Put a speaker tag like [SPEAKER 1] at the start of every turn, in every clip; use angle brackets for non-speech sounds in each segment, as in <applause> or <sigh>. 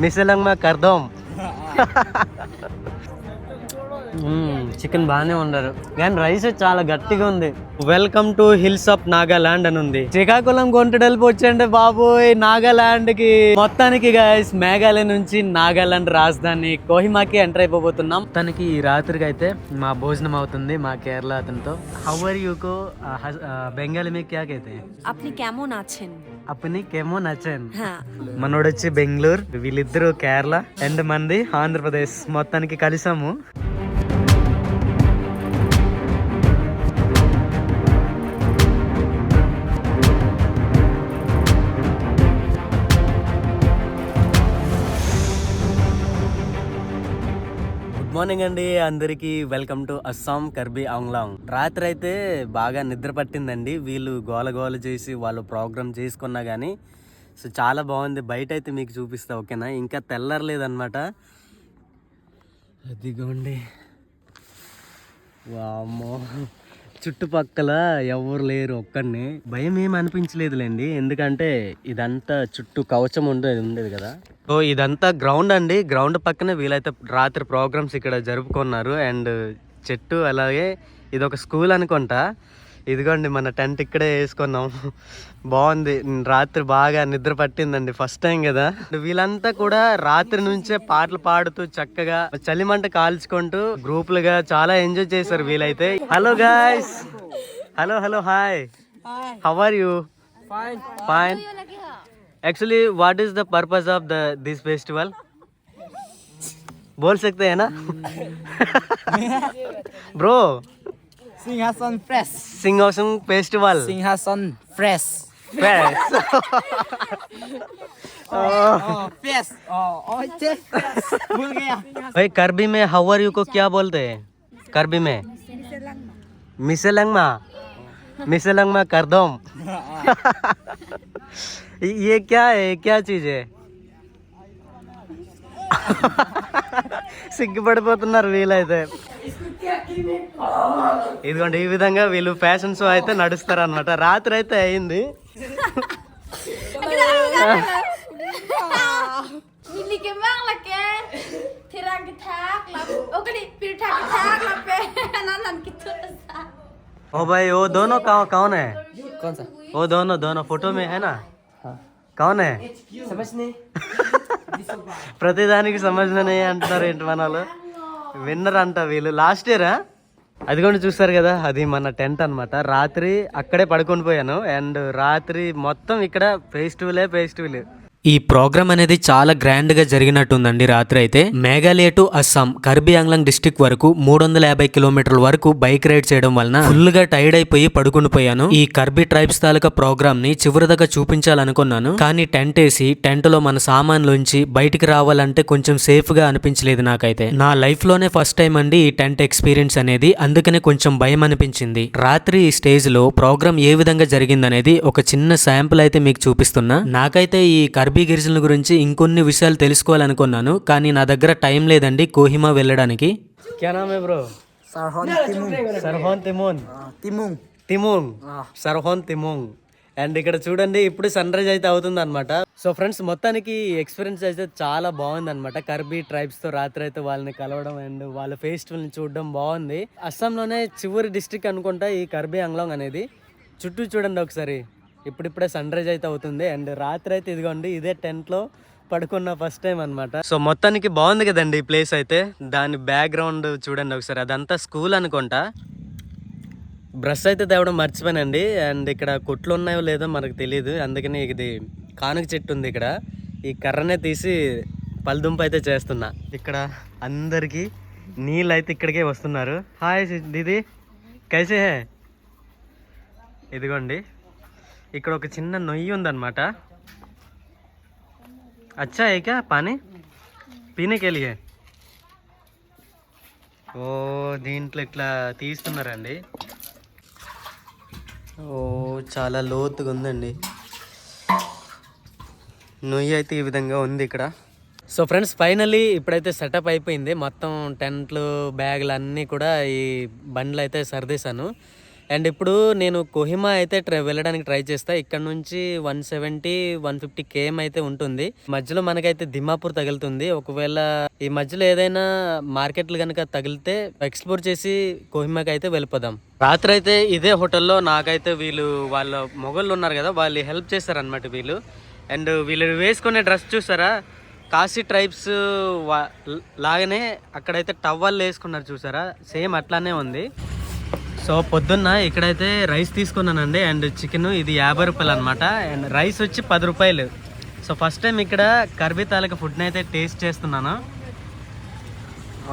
[SPEAKER 1] మిసలంగ్ మా కర్దం చికెన్ బాగానే ఉండరు కానీ రైస్ చాలా గట్టిగా ఉంది welcome to hills of Nagaland అని ఉంది శ్రీకాకుళం కొంటడలిపి వచ్చండి బాబోయ్ నాగాలాండ్ కి మొత్తానికి గైస్ మేఘాలయ నుంచి నాగాలాండ్ రాజధాని కోహిమాకి ఎంటర్ అయిపోతున్నాం తనకి ఈ రాత్రికి అయితే మా భోజనం అవుతుంది మా కేరళ అతనితో హౌ ఆర్ యూకో బెంగాలీ మీ క్యా కైతే
[SPEAKER 2] আপনি কেমন আছেন
[SPEAKER 1] అప్పని కేమో నచ్చాను. మనోడు వచ్చి బెంగళూరు వీళ్ళిద్దరు కేరళ అండ్ మంది ఆంధ్రప్రదేశ్. మొత్తానికి కలిసాము. మార్నింగ్ అండి. అందరికీ వెల్కమ్ టు అస్సాం కర్బీ ఆంగ్లాంగ్. రాత్రి అయితే బాగా నిద్ర పట్టిందండి. వీళ్ళు గోల గోల చేసి వాళ్ళు ప్రోగ్రామ్ చేసుకున్నా కానీ సో చాలా బాగుంది. బయట అయితే మీకు చూపిస్తా ఓకేనా? ఇంకా తెల్లరలేదన్నమాట. అదిగోండి. వామ్మో. చుట్టుపక్కల ఎవరు లేరు ఒక్కడిని. భయం ఏం అనిపించలేదులేండి. ఎందుకంటే ఇదంతా చుట్టూ కవచం ఉండేది ఉండేది కదా. సో ఇదంతా గ్రౌండ్ అండి. గ్రౌండ్ పక్కనే వీలైతే రాత్రి ప్రోగ్రామ్స్ ఇక్కడ జరుపుకున్నారు. అండ్ చెట్టు అలాగే ఇది ఒక స్కూల్ అనుకుంటా. ఇదిగోండి మన టెంట్ ఇక్కడే వేసుకున్నాం. బాగుంది. రాత్రి బాగా నిద్ర పట్టిందండి ఫస్ట్ టైం కదా. వీళ్ళంతా కూడా రాత్రి నుంచే పాటలు పాడుతూ చక్కగా చలిమంట కాల్చుకుంటూ గ్రూపులుగా చాలా ఎంజాయ్ చేశారు వీలైతే. Hello guys hello hello hi how are you fine actually what is the purpose of the this festival बोल सकते हैं ना <laughs> bro
[SPEAKER 3] Singhasan fresh.
[SPEAKER 1] सिंगोसंग festival
[SPEAKER 3] Singhasan fresh.
[SPEAKER 1] Yes. <laughs>
[SPEAKER 3] Oh, fresh. Oh, oh, chef. भूल गया.
[SPEAKER 1] भाई करबी में हाउ यू को क्या बोलते हैं करबी में मिसेलंगमा मिसेलंगमा करदम <laughs> ये क्या है क्या चीज है సిగ్గుపడిపోతున్నారు వీలైతే ఇదిగోండి ఈ విధంగా వీళ్ళు ఫ్యాషన్ షో అయితే నడుస్తారు అనమాట రాత్రి అయితే అయింది
[SPEAKER 4] Ini
[SPEAKER 1] ओ भाई वो दोनों कौन कौन है
[SPEAKER 3] कौन सा?
[SPEAKER 1] वो दोनों दोनों फोटो में है ना कौन है
[SPEAKER 3] समझ नहीं.
[SPEAKER 1] ప్రతిదానికి సమజ్ఞనే అంటున్నారు ఏంటి మన వాళ్ళు విన్నర్ అంట వీళ్ళు లాస్ట్ ఇయరా అది కూడా చూస్తారు కదా అది మన టెంట్ అన్నమాట రాత్రి అక్కడే పడుకొని పోయాను అండ్ రాత్రి మొత్తం ఇక్కడ ఫెస్టివలే ఫెస్టివల్ ఈ ప్రోగ్రామ్ అనేది చాలా గ్రాండ్గా జరిగినట్టుందండి రాత్రి అయితే. మేఘాలయ టు అస్సాం కర్బీ ఆంగ్లాంగ్ డిస్టిక్ వరకు మూడు వందల యాభై కిలోమీటర్ల వరకు బైక్ రైడ్ చేయడం వలన ఫుల్గా టైర్డ్ అయిపోయి పడుకుని పోయాను. ఈ కర్బీ ట్రైబ్స్ తాలూకా ప్రోగ్రామ్ని చివరిదాకా చూపించాలనుకున్నాను. కానీ టెంట్ వేసి టెంట్లో మన సామాన్లోంచి బయటికి రావాలంటే కొంచెం సేఫ్గా అనిపించలేదు నాకైతే. నా లైఫ్లోనే ఫస్ట్ టైం అండి ఈ టెంట్ ఎక్స్పీరియన్స్ అనేది. అందుకనే కొంచెం భయం అనిపించింది. రాత్రి ఈ స్టేజ్లో ప్రోగ్రామ్ ఏ విధంగా జరిగిందనేది ఒక చిన్న శాంపుల్ అయితే మీకు చూపిస్తున్నా. నాకైతే ఈ కర్బీ గిరిజనుల గురించి ఇంకొన్ని విషయాలు తెలుసుకోవాలనుకున్నాను కానీ నా దగ్గర టైం లేదండి కోహిమా వెళ్ళడానికి. సర్హోన్. తిమోంగ్. అండ్ ఇక్కడ చూడండి ఇప్పుడు సన్ రైజ్ అయితే అవుతుంది అనమాట సో ఫ్రెండ్స్ మొత్తానికి ఎక్స్పీరియన్స్ అయితే చాలా బాగుంది అనమాట కర్బీ ట్రైబ్స్తో రాత్రి అయితే వాళ్ళని కలవడం అండ్ వాళ్ళ ఫెస్టివల్ని చూడడం బాగుంది. అస్సాంలోనే చివరి డిస్ట్రిక్ట్ అనుకుంటా ఈ కర్బీ అంగ్లాంగ్ అనేది. చుట్టూ చూడండి ఒకసారి. ఇప్పుడిప్పుడే సన్ రైజ్ అయితే అవుతుంది. అండ్ రాత్రి అయితే ఇదిగోండి ఇదే టెంట్లో పడుకున్న ఫస్ట్ టైం అన్నమాట. సో మొత్తానికి బాగుంది కదండి ఈ ప్లేస్ అయితే. దాని బ్యాక్గ్రౌండ్ చూడండి ఒకసారి. అదంతా స్కూల్ అనుకుంటా. బ్రష్ అయితే తేవడం మర్చిపోయానండి. అండ్ ఇక్కడ కొట్లు ఉన్నాయో లేదో మనకు తెలియదు అందుకని ఇది కానుక చెట్టు ఉంది ఇక్కడ. ఈ కర్రనే తీసి పల్దుంప అయితే చేస్తున్నా. ఇక్కడ అందరికీ నీళ్ళు అయితే ఇక్కడికే వస్తున్నారు. హాయ్ దీది. కైసే హే ఇదిగోండి. ఇక్కడ ఒక చిన్న నొయ్యి ఉందన్నమాట. అచ్చా ఏ క్యా పానీ? పీనే ఓ దీంట్లో ఇట్లా తీస్తున్నారండి. ఓ చాలా లోతుగా ఉందండి. నొయ్యి అయితే ఈ విధంగా ఉంది ఇక్కడ. సో ఫ్రెండ్స్ ఫైనల్లీ ఇప్పుడైతే సెటప్ అయిపోయింది. మొత్తం టెంట్లు బ్యాగులు అన్నీ కూడా ఈ బండ్లు అయితే సర్దేశాను. అండ్ ఇప్పుడు నేను కొహిమా అయితే ట్రై వెళ్ళడానికి ట్రై చేస్తా. ఇక్కడ నుంచి one seventy one fifty km అయితే ఉంటుంది. మధ్యలో మనకైతే దిమాపూర్ తగులుతుంది. ఒకవేళ ఈ మధ్యలో ఏదైనా మార్కెట్లు కనుక తగిలితే ఎక్స్ప్లోర్ చేసి కోహిమాకి అయితే వెళ్ళిపోదాం. రాత్రి అయితే ఇదే హోటల్లో నాకైతే వీళ్ళు వాళ్ళ మొగళ్ళు ఉన్నారు కదా వాళ్ళు హెల్ప్ చేస్తారనమాట వీళ్ళు. అండ్ వీళ్ళు వేసుకునే డ్రెస్ చూసారా? కాశీ ట్రైబ్స్ లాగానే అక్కడైతే టవల్ వేసుకున్నారు చూసారా? సేమ్ అట్లానే ఉంది. సో పొద్దున్న ఇక్కడైతే రైస్ తీసుకున్నానండి అండ్ చికెన్ ఇది యాభై రూపాయలు అనమాట అండ్ రైస్ వచ్చి పది రూపాయలు. సో ఫస్ట్ టైం ఇక్కడ కర్బీ తాలూకా ఫుడ్ని అయితే టేస్ట్ చేస్తున్నాను.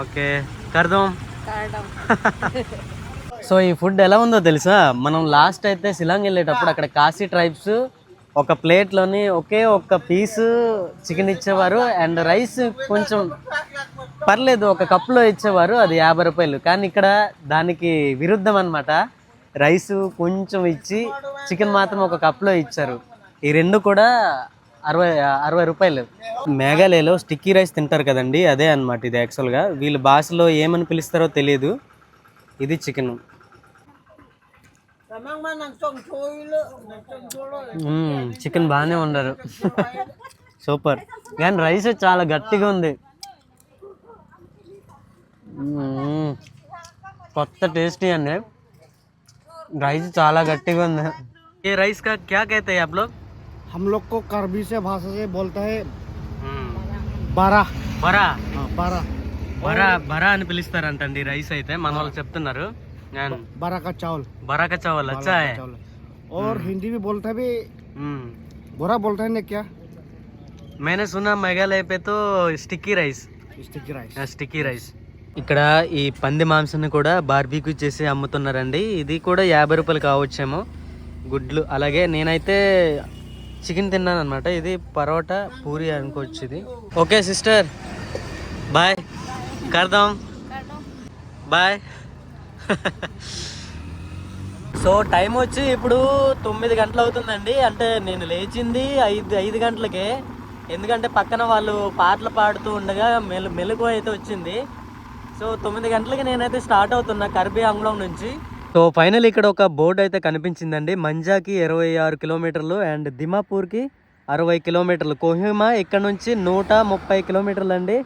[SPEAKER 1] ఓకే కర్దం. సో ఈ ఫుడ్ ఎలా ఉందో తెలుసా? మనం లాస్ట్ అయితే శిలాంగ్ వెళ్ళేటప్పుడు అక్కడ కాశీ ట్రైబ్స్ ఒక ప్లేట్లోని ఒకే ఒక్క పీసు చికెన్ ఇచ్చేవారు. అండ్ రైస్ కొంచెం పర్లేదు ఒక కప్లో ఇచ్చేవారు అది యాభై రూపాయలు. కానీ ఇక్కడ దానికి విరుద్ధం అనమాట రైస్ కొంచెం ఇచ్చి చికెన్ మాత్రం ఒక కప్లో ఇచ్చారు. ఈ రెండు కూడా అరవై అరవై రూపాయలు. మేఘాలయలో స్టిక్కీ రైస్ తింటారు కదండి అదే అన్నమాట ఇది యాక్చువల్గా వీళ్ళ భాషలో ఏమని పిలుస్తారో తెలియదు ఇది చికెన్. చికెన్ బాగానే ఉండరు సూపర్. కానీ రైస్ చాలా గట్టిగా ఉంది. కొత్త టేస్టీ అండి రైస్ చాలా గట్టిగా ఉంది ఏ రైస్ కా క్యా कहते हैं आप लोग
[SPEAKER 3] हम लोग को करबी से भाषा से बोलता है बारह
[SPEAKER 1] బరా
[SPEAKER 3] हाँ, बारह
[SPEAKER 1] బరా బరా అని పిలుస్తారంటండి రైస్ అయితే మన వాళ్ళు చెప్తున్నారు నేను
[SPEAKER 3] बारह का चावल
[SPEAKER 1] బరాక చావల్ అచ్చా హై
[SPEAKER 3] चावल और हिंदी में बोलता है भी
[SPEAKER 1] हम्म,
[SPEAKER 3] बोरा बोलता है ना क्या
[SPEAKER 1] मैंने सुना मेघालय पे तो sticky rice
[SPEAKER 3] sticky rice
[SPEAKER 1] sticky rice ఇక్కడ ఈ పంది మాంసాన్ని కూడా బార్బీక్యూ చేసి అమ్ముతున్నారండి. ఇది కూడా యాభై రూపాయలు కావచ్చేమో. గుడ్లు. అలాగే నేనైతే చికెన్ తిన్నాను అనమాట ఇది పరోటా పూరి అనుకోవచ్చు ఇది. Okay sister. బాయ్. కడదాం. బాయ్. <laughs> సో టైం వచ్చి ఇప్పుడు తొమ్మిది గంటలు అవుతుందండి. అంటే నేను లేచింది ఐదు ఐదు గంటలకే. ఎందుకంటే పక్కన వాళ్ళు పాటలు పాడుతూ ఉండగా మెలు మెలకు అయితే వచ్చింది. సో తొమ్మిది గంటలకి నేనైతే స్టార్ట్ అవుతున్నా కర్బీ అంగుళం నుంచి. సో ఫైనల్ ఇక్కడ ఒక బోర్డు అయితే కనిపించిందండి. మంజాకి ఇరవై ఆరు కిలోమీటర్లు అండ్ దిమాపూర్కి అరవై కిలోమీటర్లు. కోహిమా ఇక్కడ నుంచి నూట ముప్పై కిలోమీటర్లు అండి.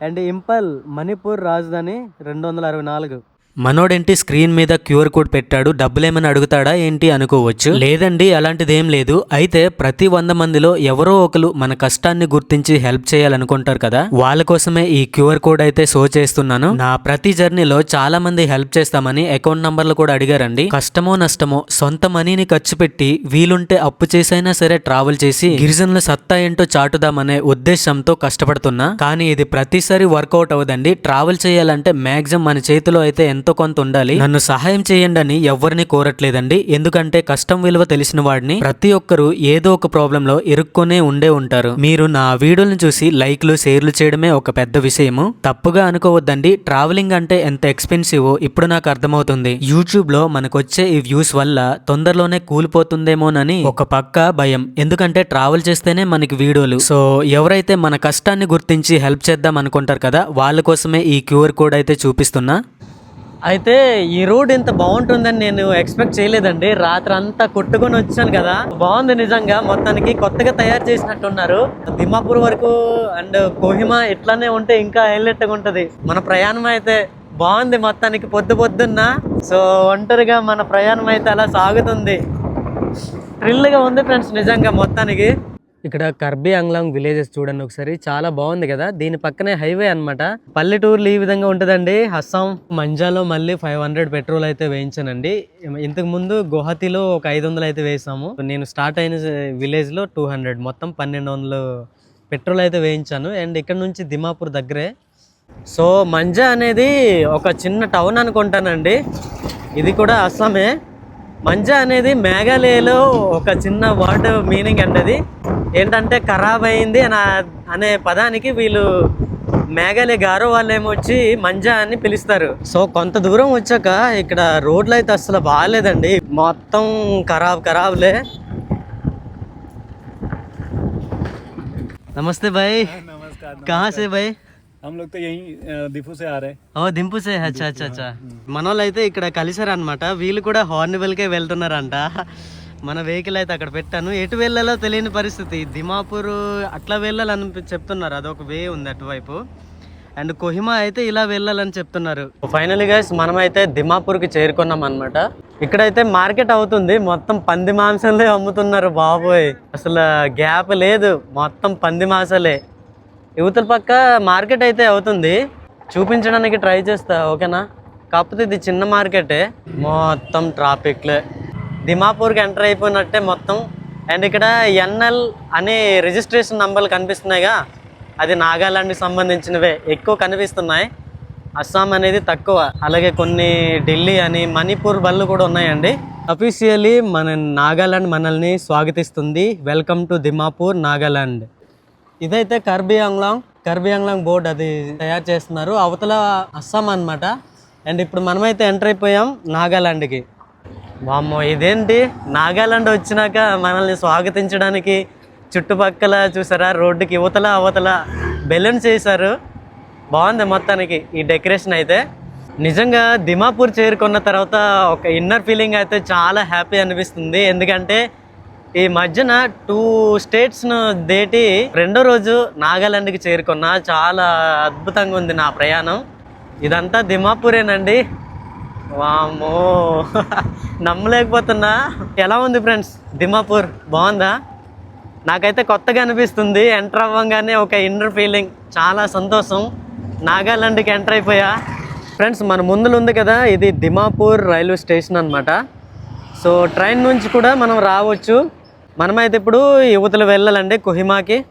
[SPEAKER 1] అండ్ ఇంపల్ మణిపూర్ రాజధాని రెండు వందల అరవై నాలుగు. మనోడేంటి స్క్రీన్ మీద క్యూఆర్ కోడ్ పెట్టాడు డబ్బులేమని అడుగుతాడా ఏంటి అనుకోవచ్చు. లేదండి అలాంటిదేం లేదు. అయితే ప్రతి వంద మందిలో ఎవరో ఒకరు మన కష్టాన్ని గుర్తించి హెల్ప్ చేయాలనుకుంటారు కదా? వాళ్ళ కోసమే ఈ క్యూఆర్ కోడ్ అయితే షో చేస్తున్నాను. నా ప్రతి జర్నీలో చాలా మంది హెల్ప్ చేస్తామని అకౌంట్ నంబర్లు కూడా అడిగారండి. కష్టమో నష్టమో సొంత మనీని ఖర్చు పెట్టి వీలుంటే అప్పు చేసైనా సరే ట్రావెల్ చేసి గిరిజనుల సత్తా ఏంటో చాటుదామనే ఉద్దేశంతో కష్టపడుతున్నా. కానీ ఇది ప్రతిసారి వర్కౌట్ అవ్వదండి. ట్రావెల్ చేయాలంటే మ్యాక్సిమం మన చేతిలో అయితే ఎంత కొంత ఉండాలి. నన్ను సహాయం చేయండి అని ఎవరిని కోరట్లేదండి. ఎందుకంటే కష్టం విలువ తెలిసిన వాడిని ప్రతి ఒక్కరూ ఏదో ఒక ప్రాబ్లం లో ఇరుక్కునే ఉండే ఉంటారు. మీరు నా వీడియోలను చూసి లైక్లు షేర్లు చేయడమే ఒక పెద్ద విషయము. తప్పుగా అనుకోవద్దండి. ట్రావెలింగ్ అంటే ఎంత ఎక్స్పెన్సివ్ ఇప్పుడు నాకు అర్థమవుతుంది. యూట్యూబ్లో మనకొచ్చే ఈ వ్యూస్ వల్ల తొందరలోనే కూలిపోతుందేమోనని ఒక పక్క భయం. ఎందుకంటే ట్రావెల్ చేస్తేనే మనకి వీడియోలు. సో ఎవరైతే మన కష్టాన్ని గుర్తించి హెల్ప్ చేద్దాం అనుకుంటారు కదా వాళ్ళ కోసమే ఈ క్యూఆర్ కోడ్ అయితే చూపిస్తున్నా. అయితే ఈ రోడ్ ఇంత బాగుంటుందని నేను ఎక్స్పెక్ట్ చేయలేదండి. రాత్రి అంతా కొట్టుకొని వచ్చాను కదా. బాగుంది నిజంగా. మొత్తానికి కొత్తగా తయారు చేసినట్టున్నారు. దిమాపూర్ వరకు అండ్ కోహిమా ఇట్లానే ఉంటే ఇంకా హైలైట్గా ఉంటది. మన ప్రయాణం అయితే బాగుంది మొత్తానికి పొద్దు పొద్దున్న. సో ఒంటరిగా మన ప్రయాణం అయితే అలా సాగుతుంది. థ్రిల్గా ఉంది ఫ్రెండ్స్ నిజంగా మొత్తానికి. ఇక్కడ కర్బీ అంగ్లాంగ్ విలేజెస్ చూడండి ఒకసారి. చాలా బాగుంది కదా? దీని పక్కనే హైవే అన్నమాట. పల్లెటూర్లు ఈ విధంగా ఉంటుందండి. అస్సాం మంజాలో మళ్ళీ ఫైవ్ హండ్రెడ్ పెట్రోల్ అయితే వేయించానండి. ఇంతకు ముందు గుహతిలో ఒక ఐదు వందలు అయితే వేసాము. నేను స్టార్ట్ అయిన విలేజ్లో టూ హండ్రెడ్. మొత్తం పన్నెండు వందలు పెట్రోల్ అయితే వేయించాను. అండ్ ఇక్కడ నుంచి దిమాపూర్ దగ్గరే. సో మంజా అనేది ఒక చిన్న టౌన్ అనుకుంటానండి. ఇది కూడా అస్సామే. మంజా అనేది మేఘాలయలో ఒక చిన్న వర్డ్ మీనింగ్ అండి అది. ఏంటంటే ఖరాబ్ అయింది అని ఆ- అనే పదానికి వీళ్ళు మేఘాలయ గారో వాళ్ళు ఏమొచ్చి మంజా అని పిలుస్తారు సో కొంత దూరం వచ్చాక ఇక్కడ రోడ్లు అయితే అసలు బాగాలేదండి మొత్తం ఖరాబ్ ఖరాబ్లే నమస్తే భాయ్
[SPEAKER 3] नमस्कार
[SPEAKER 1] कहाँ से भाई
[SPEAKER 2] हम लोग तो यहीं अ, दीपू से आ रहे हैं
[SPEAKER 1] ఓ దింపుసే అచ్చా అచ్చా అచ్చా మన వాళ్ళు అయితే ఇక్కడ కలిసారనమాట వీళ్ళు కూడా హార్న్వెల్కే వెళ్తున్నారంట మన వెహికల్ అయితే అక్కడ పెట్టాను. ఎటు వెళ్ళాలో తెలియని పరిస్థితి. దిమాపూర్ అట్లా వెళ్ళాలని చెప్తున్నారు. అదొక వే ఉంది అటువైపు. అండ్ కొహిమా అయితే ఇలా వెళ్ళాలని చెప్తున్నారు. ఫైనల్ గైస్ మనమైతే దిమాపూర్కి చేరుకున్నాం అనమాట ఇక్కడైతే మార్కెట్ అవుతుంది. మొత్తం పంది మాంసాలే అమ్ముతున్నారు బాబోయ్. అసలు గ్యాప్ లేదు. మొత్తం పంది మాంసాలే. యువతల పక్క మార్కెట్ అయితే అవుతుంది. చూపించడానికి ట్రై చేస్తా ఓకేనా? కాకపోతే ఇది చిన్న మార్కెటే. మొత్తం ట్రాఫిక్లే దిమాపూర్కి ఎంటర్ అయిపోయినట్టే మొత్తం. అండ్ ఇక్కడ ఎన్ఎల్ అనే రిజిస్ట్రేషన్ నంబర్లు కనిపిస్తున్నాయిగా. అది నాగాలాండ్కి సంబంధించినవే. ఎక్కువ కనిపిస్తున్నాయి. అస్సాం అనేది తక్కువ. అలాగే కొన్ని ఢిల్లీ అని మణిపూర్ బళ్ళు కూడా ఉన్నాయండి. అఫీషియలీ మన నాగాలాండ్ మనల్ని స్వాగతిస్తుంది. Welcome to Dimapur Nagaland. ఇదైతే కర్బీ ఆంగ్లాంగ్ కర్బీ ఆంగ్లాంగ్ బోర్డ్ అది తయారు చేస్తున్నారు. అవతల అస్సాం అనమాట అండ్ ఇప్పుడు మనమైతే ఎంటర్ అయిపోయాం నాగాలాండ్కి. వామ్మో ఇదేంటి? నాగాలాండ్ వచ్చినాక మనల్ని స్వాగతించడానికి చుట్టుపక్కల చూసారా? రోడ్డుకి యువతల అవతల బెలూన్స్ చేశారు బాగుంది మొత్తానికి ఈ డెకరేషన్ అయితే. నిజంగా దిమాపూర్ చేరుకున్న తర్వాత ఒక ఇన్నర్ ఫీలింగ్ అయితే చాలా హ్యాపీ అనిపిస్తుంది. ఎందుకంటే ఈ మధ్యన టూ స్టేట్స్ను దేటి రెండో రోజు నాగాలాండ్కి చేరుకున్నా. చాలా అద్భుతంగా ఉంది నా ప్రయాణం. ఇదంతా దిమాపూరేనండి. వామ్మో. <laughs> నమ్మలేకపోతున్నా. ఎలా ఉంది ఫ్రెండ్స్? దిమాపూర్ బాగుందా? నాకైతే కొత్తగా అనిపిస్తుంది. ఎంటర్ అవ్వగానే ఒక ఇన్నర్ ఫీలింగ్ చాలా సంతోషం. నాగాలాండ్కి ఎంటర్ అయిపోయా. ఫ్రెండ్స్ మన ముందులో ఉంది కదా ఇది దిమాపూర్ రైల్వే స్టేషన్ అనమాట సో ట్రైన్ నుంచి కూడా మనం రావచ్చు. మనమైతే ఇప్పుడు యువతలు వెళ్ళాలండి కొహిమాకి.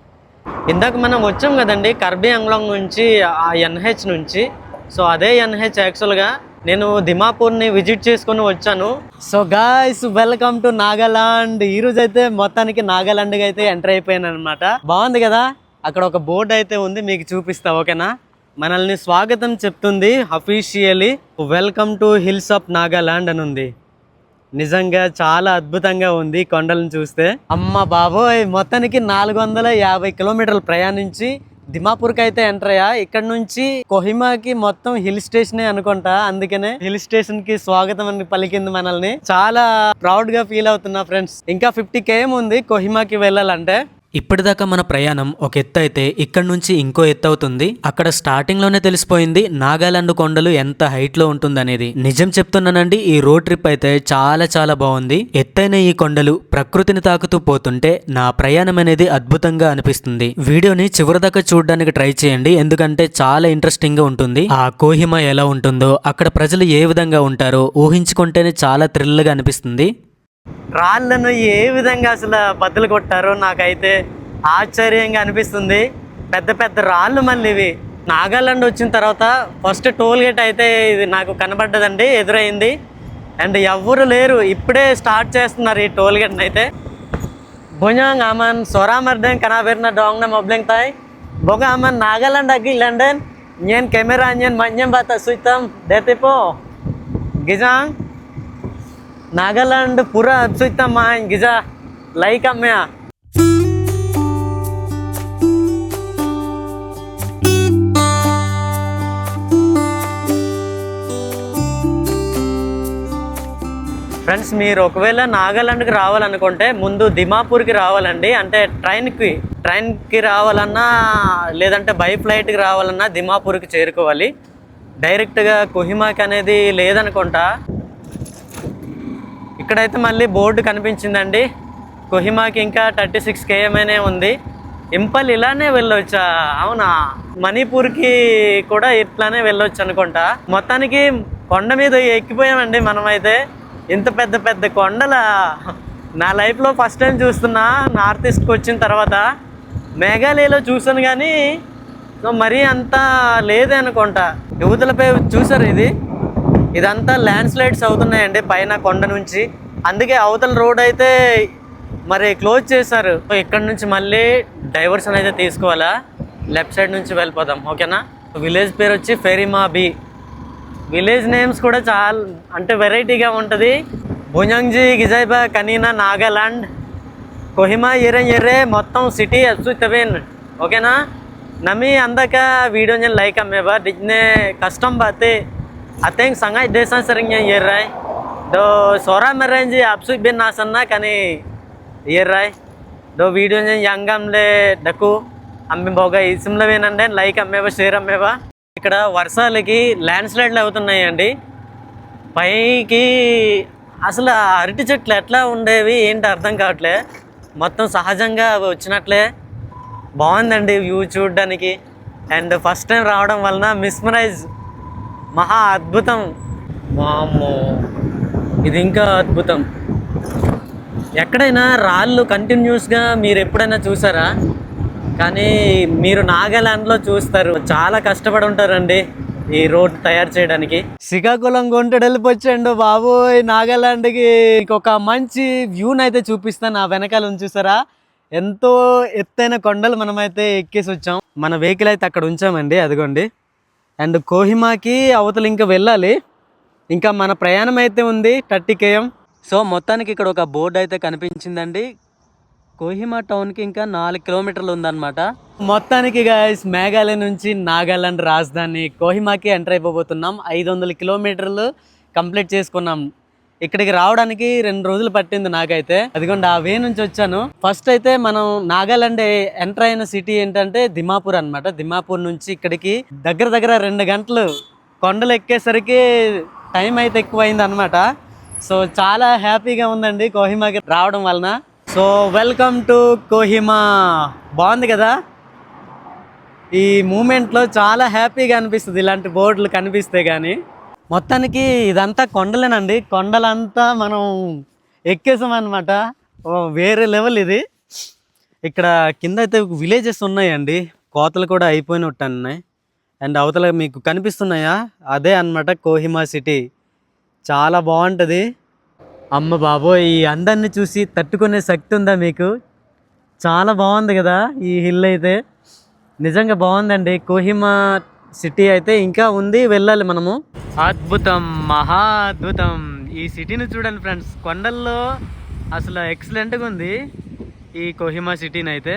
[SPEAKER 1] ఇందాక మనం వచ్చాం కదండి కర్బీ అంగ్లాంగ్ నుంచి ఆ ఎన్హెచ్ నుంచి. సో అదే ఎన్హెచ్ యాక్చువల్గా నేను దిమాపూర్ని విజిట్ చేసుకొని వచ్చాను. So guys welcome to Nagaland ఈరోజు అయితే మొత్తానికి నాగాలాండ్కి అయితే ఎంటర్ అయిపోయాను అనమాట బాగుంది కదా? అక్కడ ఒక బోర్డు అయితే ఉంది మీకు చూపిస్తా ఓకేనా? మనల్ని స్వాగతం చెప్తుంది officially welcome to hills of Nagaland అని ఉంది. నిజంగా చాలా అద్భుతంగా ఉంది కొండలను చూస్తే. అమ్మ బాబోయ్ మొత్తానికి నాలుగు వందల యాభై కిలోమీటర్లు ప్రయాణించి దిమాపూర్కి అయితే ఎంటర్ అయ్యా. ఇక్కడ నుంచి కొహిమాకి మొత్తం హిల్ స్టేషన్ అనుకుంటా. అందుకనే హిల్ స్టేషన్కి స్వాగతం అని పలికింది మనల్ని. చాలా ప్రౌడ్గా ఫీల్ అవుతున్నా ఫ్రెండ్స్ ఇంకా ఫిఫ్టీ కేఎం ఉంది కొహిమాకి వెళ్ళాలంటే?
[SPEAKER 5] ఇప్పటిదాకా మన ప్రయాణం ఒక ఎత్తు అయితే ఇక్కడ నుంచి ఇంకో ఎత్తు అవుతుంది. అక్కడ స్టార్టింగ్లోనే తెలిసిపోయింది నాగాలాండ్ కొండలు ఎంత హైట్లో ఉంటుందనేది. నిజం చెప్తున్నానండి ఈ రోడ్ ట్రిప్ అయితే చాలా చాలా బాగుంది. ఎత్తైన ఈ కొండలు ప్రకృతిని తాకుతూ పోతుంటే నా ప్రయాణం అనేది అద్భుతంగా అనిపిస్తుంది. వీడియోని చివరిదాకా చూడడానికి ట్రై చేయండి ఎందుకంటే చాలా ఇంట్రెస్టింగ్గా ఉంటుంది. ఆ కోహిమ ఎలా ఉంటుందో అక్కడ ప్రజలు ఏ విధంగా ఉంటారో ఊహించుకుంటేనే చాలా థ్రిల్గా అనిపిస్తుంది.
[SPEAKER 1] రాళ్ళను ఏ విధంగా అసలు బద్దలు కొట్టారో నాకైతే ఆశ్చర్యంగా అనిపిస్తుంది. పెద్ద పెద్ద రాళ్ళు మళ్ళీ ఇవి. నాగాలాండ్ వచ్చిన తర్వాత ఫస్ట్ టోల్ గేట్ అయితే ఇది నాకు కనబడ్డదండి ఎదురైంది. అండ్ ఎవ్వరు లేరు ఇప్పుడే స్టార్ట్ చేస్తున్నారు ఈ టోల్ గేట్ని అయితే. Bonyang అమన్ sora కనాబెర్న kana మొబ్లింగ్ తాయ్. బొగ అమన్ నాగాలాండ్ అగ్గి లండన్. నేను కెమెరా నేను మంజం బాత nyen డెతిపో గిజాంగ్. నాగాలాండ్ dete చూస్తామా Gizang. లైక్ అమ్మయా ఫ్రెండ్స్ మీరు ఒకవేళ నాగాలాండ్కి రావాలనుకుంటే ముందు దిమాపూర్కి రావాలండి. అంటే ట్రైన్కి ట్రైన్కి రావాలన్నా లేదంటే బై ఫ్లైట్కి రావాలన్నా దిమాపూర్కి చేరుకోవాలి. డైరెక్ట్గా కొహిమాకి అనేది లేదనుకుంటా. ఇక్కడైతే మళ్ళీ బోర్డు కనిపించిందండి. కొహిమాకి ఇంకా థర్టీ సిక్స్ కేఎంఏనే ఉంది. ఇంపల్ ఇలానే వెళ్ళొచ్చా? అవునా? మణిపూర్కి కూడా ఇట్లానే వెళ్ళొచ్చు అనుకుంటా. మొత్తానికి కొండ మీద ఎక్కిపోయామండి మనమైతే. ఇంత పెద్ద పెద్ద కొండల. నా లైఫ్లో ఫస్ట్ టైం చూస్తున్నా నార్త్ ఈస్ట్కి వచ్చిన తర్వాత. మేఘాలయలో చూసాను కానీ మరీ అంత లేదే అనుకుంటా. యువతలపై చూసారు ఇది? ఇదంతా ల్యాండ్ స్లైడ్స్ అవుతున్నాయండి పైన కొండ నుంచి. అందుకే అవతల రోడ్ అయితే మరి క్లోజ్ చేశారు. ఇక్కడ నుంచి మళ్ళీ డైవర్షన్ అయితే తీసుకోవాలా? లెఫ్ట్ సైడ్ నుంచి వెళ్ళిపోదాం. ఓకేనా? విలేజ్ పేరు వచ్చి ఫెరిమా బీ. విలేజ్ నేమ్స్ కూడా చాలా అంటే వెరైటీగా ఉంటుంది. భుజంగ్జీ గిజైబా కనీనా నాగాలాండ్ కొహిమా ఎరే ఎరే మొత్తం సిటీ అచ్చుతవేన్ ఓకేనా? నమ్మి అందాక వీడియో నేను లైక్ అమ్మేవా? డిజ్నే కష్టం బాతే. అతేంగ్ సంగాయ్ దేశం సరిగ్గా ఎర్రాయ్ దో సోరా మెరేంజి అప్సు బిన్ నాసన్నా కానీ ఎర్రాయ్ దో వీడియో నేను యంగంలే డకు అమ్మి బోగా ఇసుంలవేనండి లైక్ అమ్మేవా షేర్ అమ్మేవా ఇక్కడ వర్షాలకి ల్యాండ్ స్లైడ్లు అవుతున్నాయండి పైకి అసలు అరటి చెట్లు ఎట్లా ఉండేవి ఏంటి అర్థం కావట్లే మొత్తం సహజంగా వచ్చినట్లే బాగుందండి వ్యూ చూడడానికి అండ్ ఫస్ట్ టైం రావడం వలన మిస్మరైజ్ మహా అద్భుతం. వామ్మో. ఇది ఇంకా అద్భుతం. ఎక్కడైనా రాళ్ళు కంటిన్యూస్గా మీరు ఎప్పుడైనా చూసారా? కానీ మీరు నాగాలాండ్లో చూస్తారు. చాలా కష్టపడి ఉంటారండి ఈ రోడ్ తయారు చేయడానికి. శ్రీకాకుళం కొంటడు వెళ్ళిపోచ్చండు బాబోయ్. నాగాలాండ్కి ఒక మంచి వ్యూని అయితే చూపిస్తాను ఆ వెనకాల చూసారా? ఎంతో ఎత్తైన కొండలు మనమైతే ఎక్కేసి వచ్చాం మన వెహికల్ అయితే అక్కడ ఉంచామండి అదిగోండి. అండ్ కోహిమాకి అవతల ఇంకా వెళ్ళాలి. ఇంకా మన ప్రయాణం అయితే ఉంది థర్టీ కేఎం. సో మొత్తానికి ఇక్కడ ఒక బోర్డు అయితే కనిపించిందండి. కోహిమా టౌన్కి ఇంకా నాలుగు కిలోమీటర్లు ఉందన్నమాట. మొత్తానికి గాయస్ మేఘాలయ నుంచి నాగాలాండ్ రాజధాని కోహిమాకి ఎంటర్ అయిపోబోతున్నాం. ఐదు వందల కిలోమీటర్లు కంప్లీట్ చేసుకున్నాం. ఇక్కడికి రావడానికి రెండు రోజులు పట్టింది నాకైతే. అదిగోండి ఆ వే నుంచి వచ్చాను. ఫస్ట్ అయితే మనం నాగాలాండ్ ఎంటర్ అయిన సిటీ ఏంటంటే దిమాపూర్ అన్నమాట. దిమాపూర్ నుంచి ఇక్కడికి దగ్గర దగ్గర రెండు గంటలు కొండలు ఎక్కేసరికి టైం అయితే ఎక్కువైంది అనమాట సో చాలా హ్యాపీగా ఉందండి కోహిమాకి రావడం వలన. So welcome to Kohima. బాగుంది కదా? ఈ మూమెంట్లో చాలా హ్యాపీగా అనిపిస్తుంది ఇలాంటి బోర్డులు కనిపిస్తే కానీ మొత్తానికి ఇదంతా కొండలేనండి. కొండలంతా మనం ఎక్కేసాం వేరే లెవెల్ ఇది. ఇక్కడ కింద అయితే విలేజెస్ ఉన్నాయండి. కోతలు కూడా అయిపోయినట్టు ఉన్నాయి అండ్ అవతల మీకు కనిపిస్తున్నాయా? అదే అన్నమాట కోహిమా సిటీ. చాలా బాగుంటుంది. అమ్మ బాబోయ్ ఈ అందాన్ని చూసి తట్టుకునే శక్తి ఉందా మీకు? చాలా బాగుంది కదా ఈ హిల్ అయితే. నిజంగా బాగుందండి. కోహిమా సిటీ అయితే ఇంకా ఉంది వెళ్ళాలి మనము. అద్భుతం మహా అద్భుతం ఈ సిటీని చూడండి ఫ్రెండ్స్ కొండల్లో అసలు ఎక్సలెంట్గా ఉంది. ఈ కోహిమా సిటీని అయితే.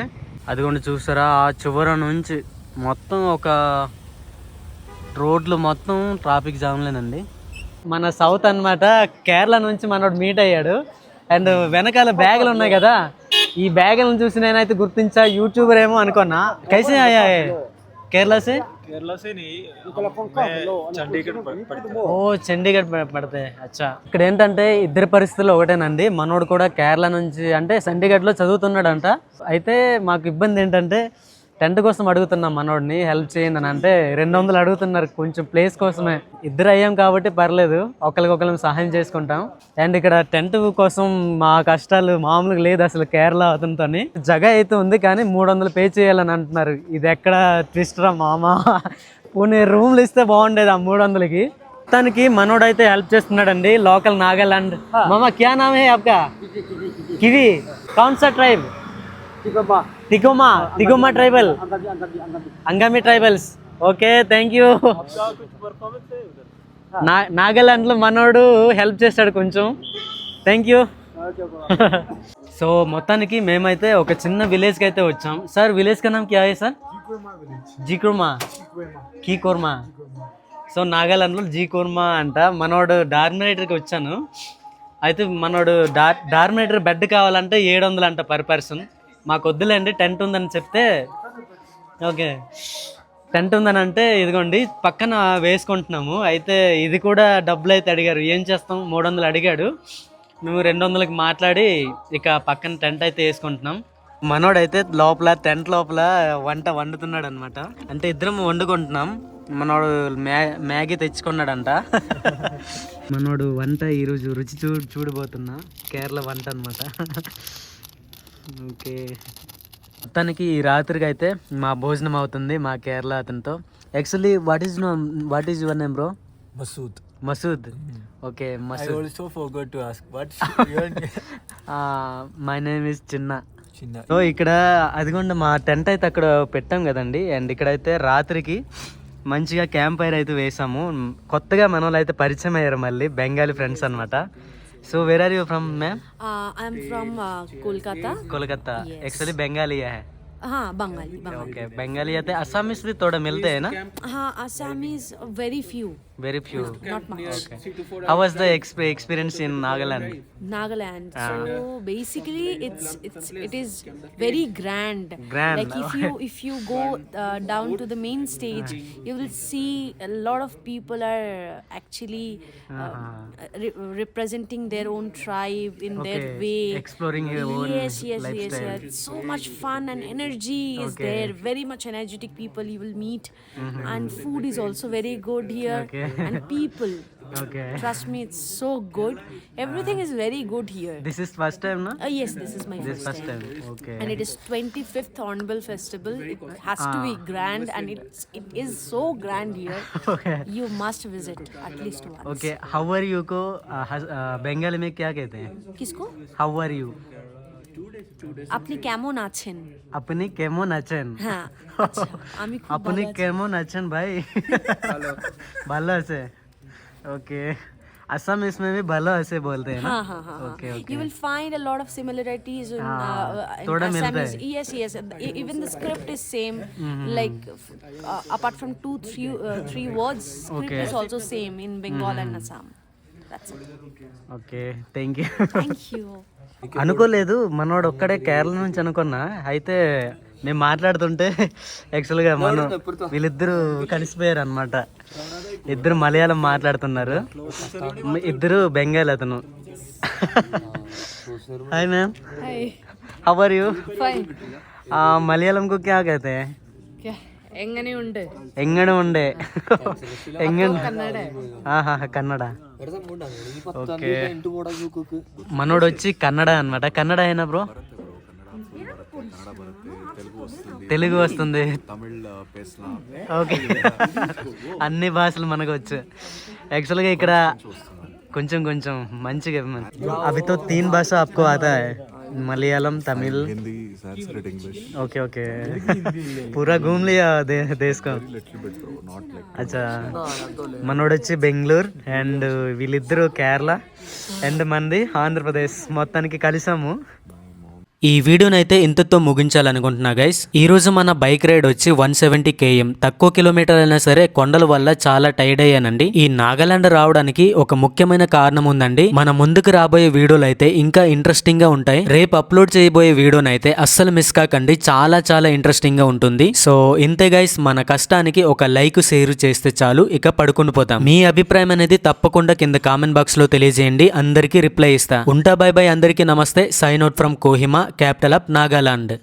[SPEAKER 1] అదిగోండి చూసారా ఆ చివర నుంచి మొత్తం ఒక రోడ్లు మొత్తం ట్రాఫిక్ జామ్లేనండి మన సౌత్ అన్నమాట కేరళ నుంచి మనోడు మీట్ అయ్యాడు. అండ్ వెనకాల బ్యాగులు ఉన్నాయి కదా ఈ బ్యాగులను చూసి నేనైతే గుర్తించా యూట్యూబర్ ఏమో అనుకున్నా. కైసే అయ్యా కేరళ సే
[SPEAKER 2] केरला से नहीं मैं चंडीगढ़ पढ़- पढ़ता हूँ।
[SPEAKER 1] ఓ చండీగఢ్ ప- పడితే అచ్చా ఇక్కడ ఏంటంటే ఇద్దరి పరిస్థితులు ఒకటేనండి మనోడు కూడా కేరళ నుంచి అంటే చండీగఢ్లో చదువుతున్నాడంట అయితే మాకు ఇబ్బంది ఏంటంటే టెంట్ కోసం అడుగుతున్నాం మనోడిని హెల్ప్ చేయండి అని అంటే రెండు వందలు అడుగుతున్నారు. కొంచెం ప్లేస్ కోసమే. ఇద్దరు అయ్యాం కాబట్టి పర్లేదు. ఒకరికొకరం సహాయం చేసుకుంటాం. అండ్ ఇక్కడ టెంట్ కోసం మా కష్టాలు మామూలుగా లేదు అసలు కేరళ అతనితోని. జగ అయితే ఉంది కానీ మూడు వందలు పే చేయాలని అంటున్నారు. ఇది ఎక్కడ ట్విస్ట్ రా మామా? పోనీ రూమ్లు ఇస్తే బాగుండేది ఆ మూడు వందలకి. మొత్తానికి మనోడైతే హెల్ప్ చేస్తున్నాడండి లోకల్ నాగాలాండ్. మామ క్యా నామ్ ఆప్కా? కివి కౌన్ సా ట్రైబ్ తికోమా తికోమా tribal Angami tribals okay thank you నా నాగాలాండ్లో మనోడు హెల్ప్ చేస్తాడు కొంచెం. థ్యాంక్ యూ సో మొత్తానికి మేమైతే ఒక చిన్న విలేజ్కి అయితే వచ్చాం. సార్ విలేజ్ కా నామ్ క్యా హై సార్ జీకుర్మా కీ కోర్మా సో నాగాలాండ్లో జీ కోర్మా అంట. మనోడు డార్మినేటర్కి వచ్చాను. అయితే మనోడు డార్ డార్మినేటర్ బెడ్ కావాలంటే ఏడు వందలు అంట పర్ పర్సన్ మాకు వద్దులేండి టెంట్ ఉందని చెప్తే ఓకే. టెంట్ ఉందని అంటే ఇదిగోండి పక్కన వేసుకుంటున్నాము. అయితే ఇది కూడా డబ్బులు అయితే అడిగారు. ఏం చేస్తాం? మూడు వందలు అడిగాడు. మేము రెండు వందలకి మాట్లాడి ఇక పక్కన టెంట్ అయితే వేసుకుంటున్నాం. మనోడైతే లోపల టెంట్ లోపల వంట వండుతున్నాడు అనమాట అంటే ఇద్దరం వండుకుంటున్నాం. మనోడు మ్యా మ్యాగీ తెచ్చుకున్నాడంట. మనోడు వంట ఈరోజు రుచి చూ చూడబోతున్నా. కేరళ వంట అనమాట ఓకే. మొత్తానికి ఈ రాత్రికి అయితే మా భోజనం అవుతుంది మా కేరళ అతనితో. Actually what is no what is
[SPEAKER 2] your
[SPEAKER 1] name bro
[SPEAKER 2] Masood.
[SPEAKER 1] Masood.
[SPEAKER 2] Okay Masood. To ask what my name
[SPEAKER 1] is చిన్న
[SPEAKER 2] చిన్న
[SPEAKER 1] సో ఇక్కడ అదిగోండి మా టెంట్ అయితే అక్కడ పెట్టాం కదండి. అండ్ ఇక్కడైతే రాత్రికి మంచిగా క్యాంప్ ఫైర్ అయితే వేసాము. కొత్తగా మన వాళ్ళు అయితే పరిచయం అయ్యారు మళ్ళీ బెంగాలీ ఫ్రెండ్స్ అనమాట So where are you from, ma'am?
[SPEAKER 6] Uh, I'm from uh, Kolkata.
[SPEAKER 1] Kolkata. Yes. Actually Bengali
[SPEAKER 6] है. हाँ Bengali. बंगाली
[SPEAKER 1] ओके बंगाली आते हैं असमीज भी थोड़ा मिलते हैं ना
[SPEAKER 6] हाँ Assamese very few
[SPEAKER 1] Very few.
[SPEAKER 6] Not much.
[SPEAKER 1] Okay. How was the exp- experience in
[SPEAKER 6] Nagaland? Nagaland. Ah. So basically, it's it's it is very grand.
[SPEAKER 1] Grand.
[SPEAKER 6] Like if you if you <laughs> go uh, down to the main stage, you will see a lot of people are actually uh, ah. re- representing their own tribe in their way.
[SPEAKER 1] Exploring your own
[SPEAKER 6] Yes, yes, yes, yes. So much fun and energy is
[SPEAKER 1] Okay.
[SPEAKER 6] there. Very much energetic people you will meet, mm-hmm. and food is also very good here.
[SPEAKER 1] Okay.
[SPEAKER 6] And <laughs> people.
[SPEAKER 1] Okay
[SPEAKER 6] Trust me, it's so good. Everything is very good here.
[SPEAKER 1] This is first time ना
[SPEAKER 6] Uh, yes, this is my
[SPEAKER 1] this
[SPEAKER 6] first
[SPEAKER 1] first
[SPEAKER 6] time.
[SPEAKER 1] Time okay
[SPEAKER 6] And it is 25th Hornbill Festival. It has to be grand, and it's it is so grand here. <laughs>
[SPEAKER 1] Okay
[SPEAKER 6] You must visit at least once.
[SPEAKER 1] Okay how are you को uh, हस- uh, Bengali में क्या कहते हैं
[SPEAKER 6] किसको
[SPEAKER 1] how are you
[SPEAKER 6] আপনি কেমন আছেন
[SPEAKER 1] আপনি কেমন আছেন
[SPEAKER 6] হ্যাঁ আচ্ছা, আমি খুব
[SPEAKER 1] আপনি
[SPEAKER 6] ভালো আছি।
[SPEAKER 1] কেমন আছেন ভাই ভালো আছে ওকে असम इसमें भी भलो ऐसे बोलते हैं ना
[SPEAKER 6] हाँ हाँ हाँ
[SPEAKER 1] ओके
[SPEAKER 6] हाँ.
[SPEAKER 1] Okay
[SPEAKER 6] You will find a lot of similarities in,
[SPEAKER 1] हाँ,
[SPEAKER 6] uh, in
[SPEAKER 1] थोड़ा मिलता
[SPEAKER 6] Assamese.
[SPEAKER 1] है।
[SPEAKER 6] Yes, yes. E- Even the script is same. Like uh, apart from two, three, uh, three words, script
[SPEAKER 1] Okay.
[SPEAKER 6] is also same in Bengal and Assam.
[SPEAKER 1] okay
[SPEAKER 6] thank you.
[SPEAKER 1] అనుకోలేదు మనోడు ఒక్కడే కేరళ నుంచి అనుకున్నా. అయితే మేము మాట్లాడుతుంటే యాక్చువల్గా మనం వీళ్ళిద్దరూ కలిసిపోయారు అనమాట ఇద్దరు మలయాళం మాట్లాడుతున్నారు. ఇద్దరు బెంగాల్ అతను. Hi ma'am
[SPEAKER 6] Hi.
[SPEAKER 1] How are you
[SPEAKER 6] Fine.
[SPEAKER 1] Malayalam కు క్యా
[SPEAKER 6] എങ്ങനെയുണ്ട്
[SPEAKER 1] ఉండే ఆహా కన్నడ ఓకే మనోడు వచ్చి కన్నడ అనమాట కన్నడ అయినా బ్రో తెలుగు వస్తుంది ఓకే అన్ని భాషలు మనకు వచ్చు యాక్చువల్గా ఇక్కడ కొంచెం కొంచెం మంచిగా అవితో తీన్ భాష ఆప్కో ఆతా Malayalam Tamil
[SPEAKER 7] Hindi Sanskrit English
[SPEAKER 1] okay okay పూరా घूम लिया दे, देश को
[SPEAKER 7] little bit bro not like
[SPEAKER 1] అచ్చా మనోడు వచ్చి బెంగళూరు అండ్ వీళ్ళిద్దరు కేరళ అండ్ మంది ఆంధ్రప్రదేశ్ మొత్తానికి కలిసాము
[SPEAKER 5] ఈ వీడియోనైతే ఇంతతో ముగించాలనుకుంటున్నా గైస్ ఈ రోజు మన బైక్ రైడ్ వచ్చి వన్ సెవెంటీ కేఎం. తక్కువ కిలోమీటర్ అయినా సరే కొండల వల్ల చాలా టైర్డ్ అయ్యానండి. ఈ నాగాలాండ్ రావడానికి ఒక ముఖ్యమైన కారణం ఉందండి. మన ముందుకు రాబోయే వీడియోలు అయితే ఇంకా ఇంట్రెస్టింగ్గా ఉంటాయి. రేపు అప్లోడ్ చేయబోయే వీడియోనైతే అస్సలు మిస్ కాకండి. చాలా చాలా ఇంట్రెస్టింగ్గా ఉంటుంది. సో ఇంతే గైస్ మన కష్టానికి ఒక లైక్ షేర్ చేస్తే చాలు. ఇక పడుకుని పోతాం. మీ అభిప్రాయం అనేది తప్పకుండా కింద కామెంట్ బాక్స్లో తెలియజేయండి. అందరికీ రిప్లై ఇస్తా. ఉంటా బై బై అందరికీ నమస్తే. Sign out from Kohima capital of Nagaland